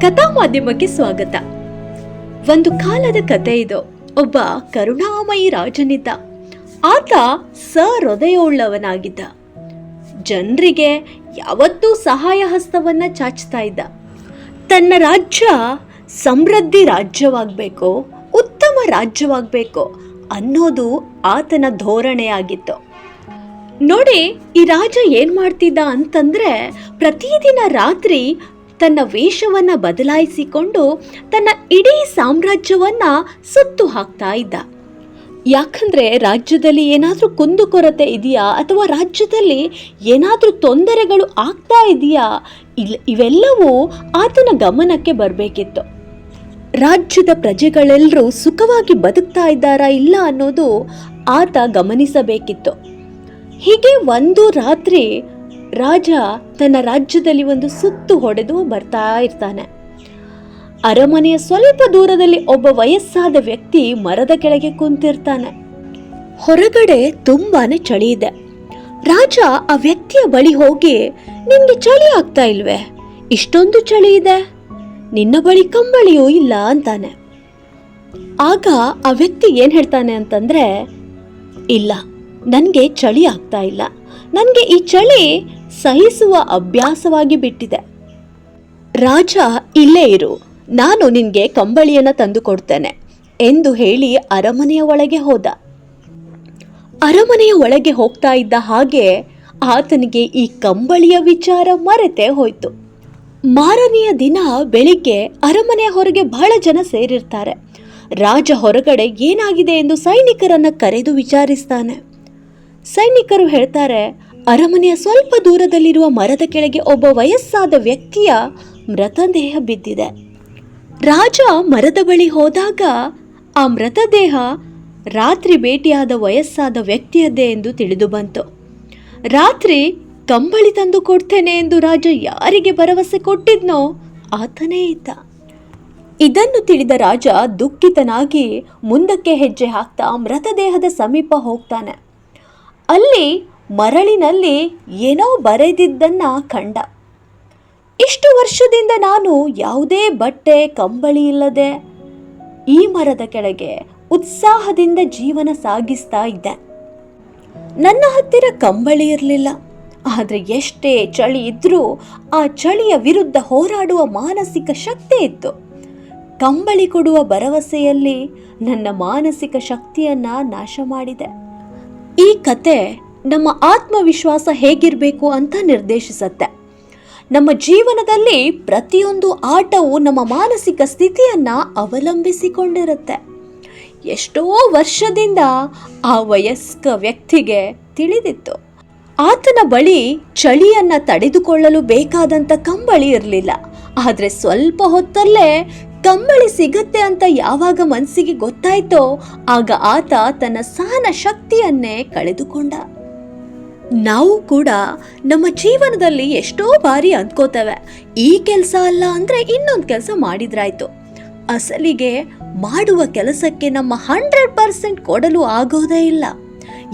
ಕಥಾ ಮಾಧ್ಯಮಕ್ಕೆ ಸ್ವಾಗತ. ಒಂದು ಕಾಲದ ಕತೆ ಇದು. ಒಬ್ಬ ಕರುಣಾಮಯಿ ರಾಜನಿದ್ದ. ಆತ ಸಹೃದಯವುಳ್ಳವನಾಗಿದ್ದ. ಜನರಿಗೆ ಯಾವತ್ತೂ ಸಹಾಯ ಹಸ್ತವನ್ನ ಚಾಚ್ತಾ ಇದ್ದ. ತನ್ನ ರಾಜ್ಯ ಸಮೃದ್ಧಿ ರಾಜ್ಯವಾಗಬೇಕು, ಉತ್ತಮ ರಾಜ್ಯವಾಗಬೇಕು ಅನ್ನೋದು ಆತನ ಧೋರಣೆಯಾಗಿತ್ತು. ನೋಡಿ, ಈ ರಾಜ ಏನ್ ಮಾಡ್ತಿದ್ದ ಅಂತಂದ್ರೆ, ಪ್ರತಿದಿನ ರಾತ್ರಿ ತನ್ನ ವೇಷವನ್ನು ಬದಲಾಯಿಸಿಕೊಂಡು ತನ್ನ ಇಡೀ ಸಾಮ್ರಾಜ್ಯವನ್ನ ಸುತ್ತು ಹಾಕ್ತಾ ಇದ್ದ. ಯಾಕಂದ್ರೆ ರಾಜ್ಯದಲ್ಲಿ ಏನಾದರೂ ಕುಂದುಕೊರತೆ ಇದೆಯಾ ಅಥವಾ ರಾಜ್ಯದಲ್ಲಿ ಏನಾದರೂ ತೊಂದರೆಗಳು ಆಗ್ತಾ ಇದೆಯಾ ಇಲ್ಲ ಇವೆಲ್ಲವೂ ಆತನ ಗಮನಕ್ಕೆ ಬರಬೇಕಿತ್ತು. ರಾಜ್ಯದ ಪ್ರಜೆಗಳೆಲ್ಲರೂ ಸುಖವಾಗಿ ಬದುಕ್ತಾ ಇದ್ದಾರಾ ಇಲ್ಲ ಅನ್ನೋದು ಆತ ಗಮನಿಸಬೇಕಿತ್ತು. ಹೀಗೆ ಒಂದು ರಾತ್ರಿ ರಾಜ ತನ್ನ ರಾಜ್ಯದಲ್ಲಿ ಒಂದು ಸುತ್ತು ಹೊಡೆದು ಬರ್ತಾ ಇರ್ತಾನೆ. ಅರಮನೆಯ ಸ್ವಲ್ಪ ದೂರದಲ್ಲಿ ಒಬ್ಬ ವಯಸ್ಸಾದ ವ್ಯಕ್ತಿ ಮರದ ಕೆಳಗೆ ಕುಂತಿರ್ತಾನೆ. ಹೊರಗಡೆ ತುಂಬಾನೇ ಚಳಿ ಇದೆ. ರಾಜ ಆ ವ್ಯಕ್ತಿಯ ಬಳಿ ಹೋಗಿ ನಿನ್ಗೆ ಚಳಿ ಆಗ್ತಾ ಇಲ್ವೇ? ಇಷ್ಟೊಂದು ಚಳಿ ಇದೆ? ನಿನ್ನ ಬಳಿ ಕಂಬಳಿಯೂ ಇಲ್ಲ ಅಂತಾನೆ. ಆಗ ಆ ವ್ಯಕ್ತಿ ಏನ್ ಹೇಳ್ತಾನೆ ಅಂತಂದ್ರೆ, ಇಲ್ಲ, ನನಗೆ ಚಳಿ ಆಗ್ತಾ ಇಲ್ಲ. ನನಗೆ ಈ ಚಳಿ ಸಹಿಸುವ ಅಭ್ಯಾಸವಾಗಿ ಬಿಟ್ಟಿದೆ. ರಾಜ, ಇಲ್ಲೇ ಇರು. ನಾನು ನಿನಗೆ ಕಂಬಳಿಯನ್ನು ತಂದು ಕೊಡ್ತೇನೆ ಎಂದು ಹೇಳಿ ಅರಮನೆಯ ಒಳಗೆ ಹೋದ. ಅರಮನೆಯ ಒಳಗೆ ಹೋಗ್ತಾ ಇದ್ದ ಹಾಗೆ ಆತನಿಗೆ ಈ ಕಂಬಳಿಯ ವಿಚಾರ ಮರೆತೇ ಹೋಯ್ತು. ಮಾರನೆಯ ದಿನ ಬೆಳಿಗ್ಗೆ ಅರಮನೆಯ ಹೊರಗೆ ಬಹಳ ಜನ ಸೇರಿರ್ತಾರೆ. ರಾಜ ಹೊರಗಡೆ ಏನಾಗಿದೆ ಎಂದು ಸೈನಿಕರನ್ನು ಕರೆದು ವಿಚಾರಿಸ್ತಾನೆ. ಸೈನಿಕರು ಹೇಳ್ತಾರೆ ಅರಮನೆಯ ಸ್ವಲ್ಪ ದೂರದಲ್ಲಿರುವ ಮರದ ಕೆಳಗೆ ಒಬ್ಬ ವಯಸ್ಸಾದ ವ್ಯಕ್ತಿಯ ಮೃತದೇಹ ಬಿದ್ದಿದೆ. ರಾಜ ಮರದ ಬಳಿ ಹೋದಾಗ ಆ ಮೃತದೇಹ ರಾತ್ರಿ ಭೇಟಿಯಾದ ವಯಸ್ಸಾದ ವ್ಯಕ್ತಿಯದ್ದೇ ಎಂದು ತಿಳಿದು ಬಂತು. ರಾತ್ರಿ ಕಂಬಳಿ ತಂದು ಕೊಡ್ತೇನೆ ಎಂದು ರಾಜ ಯಾರಿಗೆ ಭರವಸೆ ಕೊಟ್ಟಿದ್ನೋ ಆತನೇ ಇದ್ದ. ಇದನ್ನು ತಿಳಿದ ರಾಜ ದುಃಖಿತನಾಗಿ ಮುಂದಕ್ಕೆ ಹೆಜ್ಜೆ ಹಾಕ್ತಾ ಮೃತದೇಹದ ಸಮೀಪ ಹೋಗ್ತಾನೆ. ಅಲ್ಲಿ ಮರಳಿನಲ್ಲಿ ಏನೋ ಬರೆದಿದ್ದನ್ನ ಕಂಡ. ಇಷ್ಟು ವರ್ಷದಿಂದ ನಾನು ಯಾವುದೇ ಬಟ್ಟೆ, ಕಂಬಳಿ ಇಲ್ಲದೆ ಈ ಮರದ ಕೆಳಗೆ ಉತ್ಸಾಹದಿಂದ ಜೀವನ ಸಾಗಿಸ್ತಾ ಇದ್ದೆ. ನನ್ನ ಹತ್ತಿರ ಕಂಬಳಿ ಇರಲಿಲ್ಲ. ಆದರೆ ಎಷ್ಟೇ ಚಳಿ ಇದ್ದರೂ ಆ ಚಳಿಯ ವಿರುದ್ಧ ಹೋರಾಡುವ ಮಾನಸಿಕ ಶಕ್ತಿ ಇತ್ತು. ಕಂಬಳಿ ಕೊಡುವ ಭರವಸೆಯಲ್ಲಿ ನನ್ನ ಮಾನಸಿಕ ಶಕ್ತಿಯನ್ನ ನಾಶ ಮಾಡಿದೆ. ಈ ಕತೆ ನಮ್ಮ ಆತ್ಮವಿಶ್ವಾಸ ಹೇಗಿರಬೇಕು ಅಂತ ನಿರ್ದೇಶಿಸುತ್ತೆ. ನಮ್ಮ ಜೀವನದಲ್ಲಿ ಪ್ರತಿಯೊಂದು ಆಟವು ನಮ್ಮ ಮಾನಸಿಕ ಸ್ಥಿತಿಯನ್ನ ಅವಲಂಬಿಸಿಕೊಂಡಿರುತ್ತೆ. ಎಷ್ಟೋ ವರ್ಷದಿಂದ ಆ ವಯಸ್ಕ ವ್ಯಕ್ತಿಗೆ ತಿಳಿದಿತ್ತು. ಆತನ ಬಳಿ ಚಳಿಯನ್ನ ತಡೆದುಕೊಳ್ಳಲು ಬೇಕಾದಂತ ಕಂಬಳಿ ಇರಲಿಲ್ಲ. ಆದರೆ ಸ್ವಲ್ಪ ಹೊತ್ತಲ್ಲೇ ಕಂಬಳಿ ಸಿಗತ್ತೆ ಅಂತ ಯಾವಾಗ ಮನಸ್ಸಿಗೆ ಗೊತ್ತಾಯ್ತೋ ಆಗ ಆತ ತನ್ನ ಸಹನ ಶಕ್ತಿಯನ್ನೇ ಕಳೆದುಕೊಂಡ. ನಾವು ಕೂಡ ನಮ್ಮ ಜೀವನದಲ್ಲಿ ಎಷ್ಟೋ ಬಾರಿ ಅಂದ್ಕೋತೇವೆ, ಈ ಕೆಲಸ ಅಲ್ಲ ಅಂದ್ರೆ ಇನ್ನೊಂದು ಕೆಲಸ ಮಾಡಿದ್ರಾಯ್ತು. ಅಸಲಿಗೆ ಮಾಡುವ ಕೆಲಸಕ್ಕೆ ನಮ್ಮ ಹಂಡ್ರೆಡ್ ಪರ್ಸೆಂಟ್ ಕೊಡಲು ಆಗೋದೇ ಇಲ್ಲ.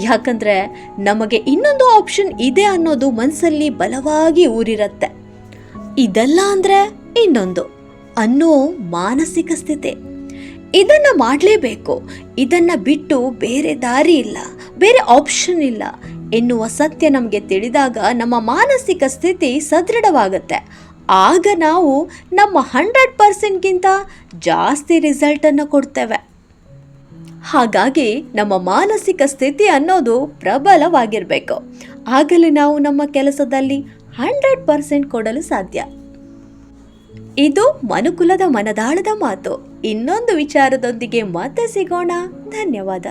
ಯಾಕಂದ್ರೆ ನಮಗೆ ಇನ್ನೊಂದು ಆಪ್ಷನ್ ಇದೆ ಅನ್ನೋದು ಮನಸ್ಸಲ್ಲಿ ಬಲವಾಗಿ ಊರಿರತ್ತೆ. ಇದಲ್ಲ ಅಂದ್ರೆ ಇನ್ನೊಂದು ಅನ್ನೋ ಮಾನಸಿಕ ಸ್ಥಿತಿ. ಇದನ್ನ ಮಾಡಲೇಬೇಕು. ಇದನ್ನ ಬಿಟ್ಟು ಬೇರೆ ದಾರಿ ಇಲ್ಲ. ಬೇರೆ ಆಪ್ಷನ್ ಇಲ್ಲ. ಎನ್ನುವ ಸತ್ಯ ನಮಗೆ ತಿಳಿದಾಗ ನಮ್ಮ ಮಾನಸಿಕ ಸ್ಥಿತಿ ಸದೃಢವಾಗುತ್ತೆ. ಆಗ ನಾವು ನಮ್ಮ ಹಂಡ್ರೆಡ್ ಪರ್ಸೆಂಟ್ಗಿಂತ ಜಾಸ್ತಿ ರಿಸಲ್ಟನ್ನು ಕೊಡ್ತೇವೆ. ಹಾಗಾಗಿ ನಮ್ಮ ಮಾನಸಿಕ ಸ್ಥಿತಿ ಅನ್ನೋದು ಪ್ರಬಲವಾಗಿರಬೇಕು. ಆಗಲೇ ನಾವು ನಮ್ಮ ಕೆಲಸದಲ್ಲಿ ಹಂಡ್ರೆಡ್ ಪರ್ಸೆಂಟ್ ಕೊಡಲು ಸಾಧ್ಯ. ಇದು ಮನುಕುಲದ ಮನದಾಳದ ಮಾತು. ಇನ್ನೊಂದು ವಿಚಾರದೊಂದಿಗೆ ಮತ್ತೆ ಸಿಗೋಣ. ಧನ್ಯವಾದ.